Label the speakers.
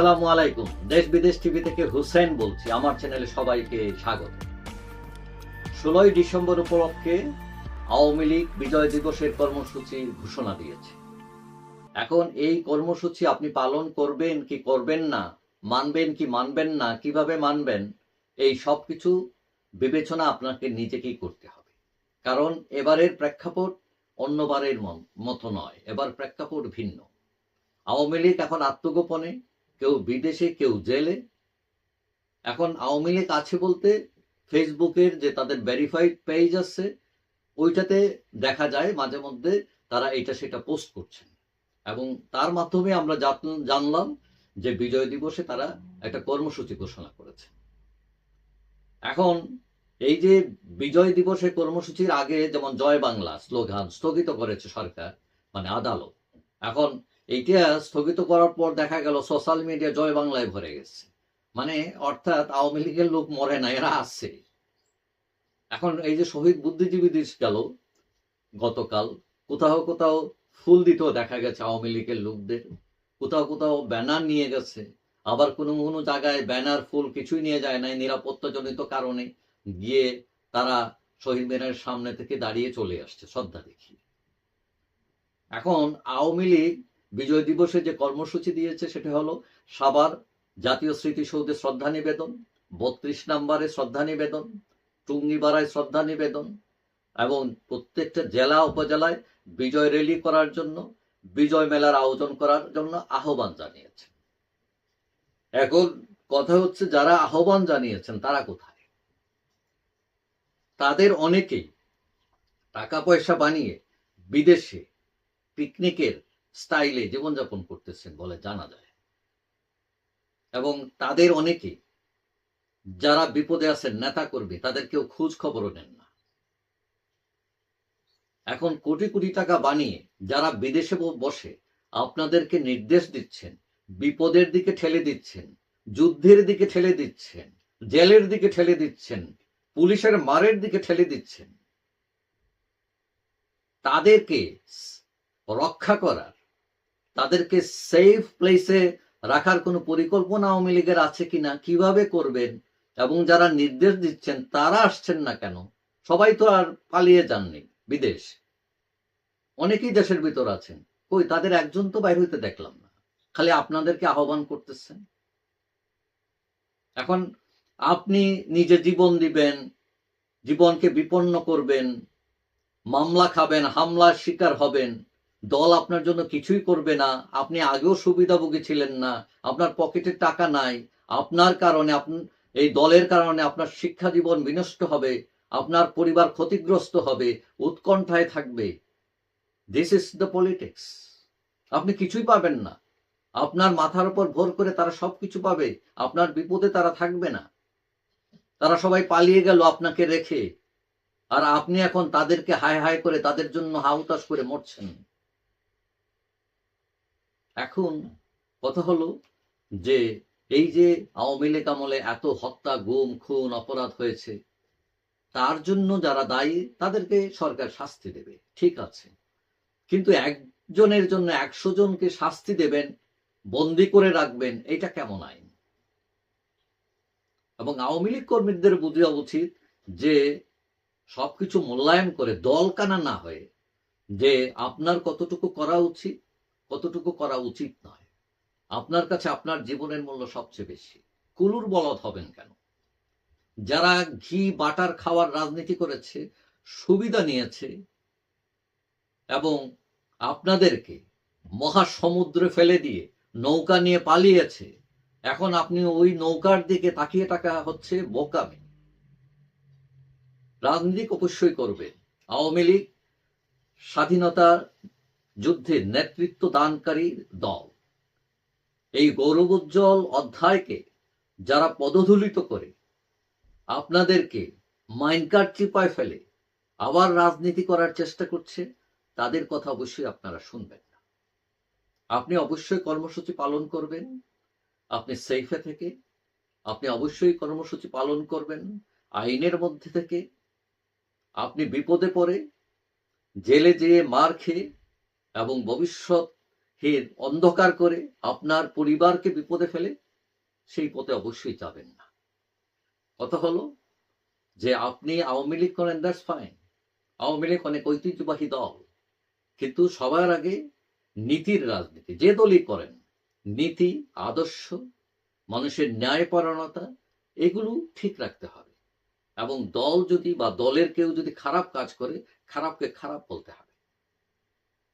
Speaker 1: আসসালামু আলাইকুম। দেশ বিদেশ টিভি থেকে হুসেন বলছি। আমার চ্যানেলে সবাইকে স্বাগত। ষোলোই ডিসেম্বর উপলক্ষে আওয়ামী লীগ বিজয় দিবসের কর্মসূচি ঘোষণা দিয়েছে। এখন এই কর্মসূচি আপনি পালন করবেন কি করবেন না, মানবেন কি মানবেন না, কীভাবে মানবেন, এই সব কিছু বিবেচনা আপনাকে নিজেকেই করতে হবে। কারণ এবারের প্রেক্ষাপট অন্যবারের মতো নয়। এবার প্রেক্ষাপট ভিন্ন। আওয়ামী লীগ এখন আত্মগোপনে। কেউ বিদেশে, কেউ জেলে। এখন আওয়ামী লীগ আছে বলতে ফেসবুকের যে তাদের ভেরিফাইড পেজ আছে, ওইটাতে দেখা যায় মাঝে মধ্যে তারা এটা সেটা পোস্ট করছেন। এবং তার মাধ্যমে আমরা জান- জানলাম যে বিজয় দিবসে তারা একটা কর্মসূচি ঘোষণা করেছে। এখন এই যে বিজয় দিবসের কর্মসূচির আগে যেমন জয় বাংলা স্লোগান স্থগিত করেছে সরকার মানে আদালত, এখন এইটা স্থগিত করার পর দেখা গেল সোশ্যাল মিডিয়া জয় বাংলায় ভরে গেছে। মানে অর্থাৎ আওয়ামী লীগের লোক মরে না, এরা আছে। এখন এই যে শহীদ বুদ্ধিজীবী দিবস গেল গতকাল, কোথাও কোথাও ফুল দিতেও দেখা গেছে আওয়ামী লীগের লোকদের। কোথাও কোথাও ব্যানার নিয়ে গেছে। আবার কোনো কোনো জায়গায় ব্যানার, ফুল কিছুই নিয়ে যায় নাই নিরাপত্তাজনিত কারণে। গিয়ে তারা শহীদ মিনারের সামনে থেকে দাঁড়িয়ে চলে আসছে, শ্রদ্ধা দেখি এখন আওয়ামী লীগ বিজয় দিবসে যে কর্মসূচি দিয়েছে সেটা হলো সাবার জাতীয় স্মৃতিসৌধে শ্রদ্ধা নিবেদন, বত্রিশ নম্বরে শ্রদ্ধা নিবেদন, টুঙ্গিপাড়ায় শ্রদ্ধা নিবেদন এবং প্রত্যেকটা জেলা উপজেলায় বিজয় র্যালি করার জন্য, বিজয় মেলার আয়োজন করার জন্য আহ্বান জানিয়েছে। এখন কথা হচ্ছে যারা আহ্বান জানিয়েছেন তারা কোথায়? তাদের অনেকেই টাকা পয়সা বানিয়ে বিদেশে পিকনিকের স্টাইলে জীবনযাপন করতেছেন বলে জানা যায়। এবং তাদের অনেকে যারা বিপদে আছেন নেতা করবে তাদের কেউ খোঁজ খবরও নেন না। এখন কোটি কোটি টাকা বানিয়ে যারা বিদেশে বসে আপনাদেরকে নির্দেশ দিচ্ছেন, বিপদের দিকে ঠেলে দিচ্ছেন, যুদ্ধের দিকে ঠেলে দিচ্ছেন, জেলের দিকে ঠেলে দিচ্ছেন, পুলিশের মারের দিকে ঠেলে দিচ্ছেন, তাদেরকে রক্ষা করার তাদেরকে সেফ প্লেসে রাখার কোনো পরিকল্পনা আওয়ামী লীগের আছে কিনা, কীভাবে করবেন, এবং যারা নির্দেশ দিচ্ছেন, তারা আসছেন না কেন? সবাই তো আর পালিয়ে যাননি, বিদেশ। অনেকেই দেশের ভিতর আছেন। কই, তাদের একজন তো বাইর হইতে দেখলাম না। খালি আপনাদেরকে আহ্বান করতেছেন। এখন আপনি নিজে জীবন দিবেন, জীবনকে বিপন্ন করবেন, মামলা খাবেন, হামলার শিকার হবেন দল আপনার জন্য কিছুই করবে না, আপনি আগেও সুবিধাভোগী ছিলেন না, আপনার পকেটে টাকা নাই, আপনার কারণে এই দলের কারণে আপনার শিক্ষা জীবন বিনষ্ট হবে, আপনার পরিবার ক্ষতিগ্রস্ত হবে, উৎকণ্ঠায় থাকবে। দিস ইজ দ্য পলিটিক্স আপনি কিছুই পাবেন না। আপনার মাথার উপর ভোর করে তারা সবকিছু পাবে, আপনার বিপদে তারা থাকবে না। তারা সবাই পালিয়ে গেল আপনাকে রেখে, আর আপনি এখন তাদেরকে হায় হায় করে তাদের জন্য হাউতাস করে মরছেন। এখন কথা হলো যে, এই যে আওয়ামী লীগ আমলে এত হত্যা, গুম, খুন, অপরাধ হয়েছে, তার জন্য যারা দায়ী, তাদেরকে সরকার শাস্তি দেবে, ঠিক আছে। কিন্তু একজনের জন্য একশো জনকে শাস্তি দেবেন, বন্দি করে রাখবেন, এটা কেমন আইন? এবং আওয়ামী লীগ কর্মীদের বুঝা উচিত যে, সবকিছু মূল্যায়ন করে দল কানা না হয়ে যে, আপনার কতটুকু করা উচিত? কতটুকু করা উচিত নয়। আপনার কাছে আপনার জীবনের মূল্য সবচেয়ে বেশি। কুলুর বলদ হবেন কেন? যারা ঘি, বাটার খাওয়ার রাজনীতি করেছে, সুবিধা নিয়েছে, এবং আপনাদেরকে মহাসমুদ্রে ফেলে দিয়ে নৌকা নিয়ে পালিয়েছে, এখন আপনি ওই নৌকার দিকে তাকিয়ে টাকা হচ্ছে বোকামি। রাজনীতি অবশ্যই করবে আওয়ামী লীগ স্বাধীনতা যুদ্ধের নেতৃত্ব দানকারী দল। এই গৌরবোজ্জ্বল অধ্যায়কে যারা পদধূলিত করে, আপনাদেরকে মাইনকার চিপায় ফেলে আবার রাজনীতি করার চেষ্টা করছে, তাদের কথা অবশ্যই আপনারা শুনবেন না। আপনি অবশ্যই কর্মসূচি পালন করবেন, আপনি সেইফে থেকে, আপনি অবশ্যই কর্মসূচি পালন করবেন, আইনের মধ্যে থেকে, আপনি বিপদে পড়ে, জেলে যেয়ে মার খেয়ে এবং ভবিষ্যৎ হে অন্ধকার করে আপনার পরিবারকে বিপদে ফেলে সেই পথে অবশ্যই যাবেন না। কথা হলো যে আপনি আওয়ামী লীগ করেন দ্যাটস ফাইন আওয়ামী লীগ অনেক ঐতিহ্যবাহী দল। কিন্তু সবার আগে নীতির রাজনীতি। যে দলই করেন, নীতি, আদর্শ, মানুষের ন্যায়পরায়ণতা, এগুলো ঠিক রাখতে হবে। এবং দল যদি বা দলের কেউ যদি খারাপ কাজ করে, খারাপকে খারাপ বলতে হবে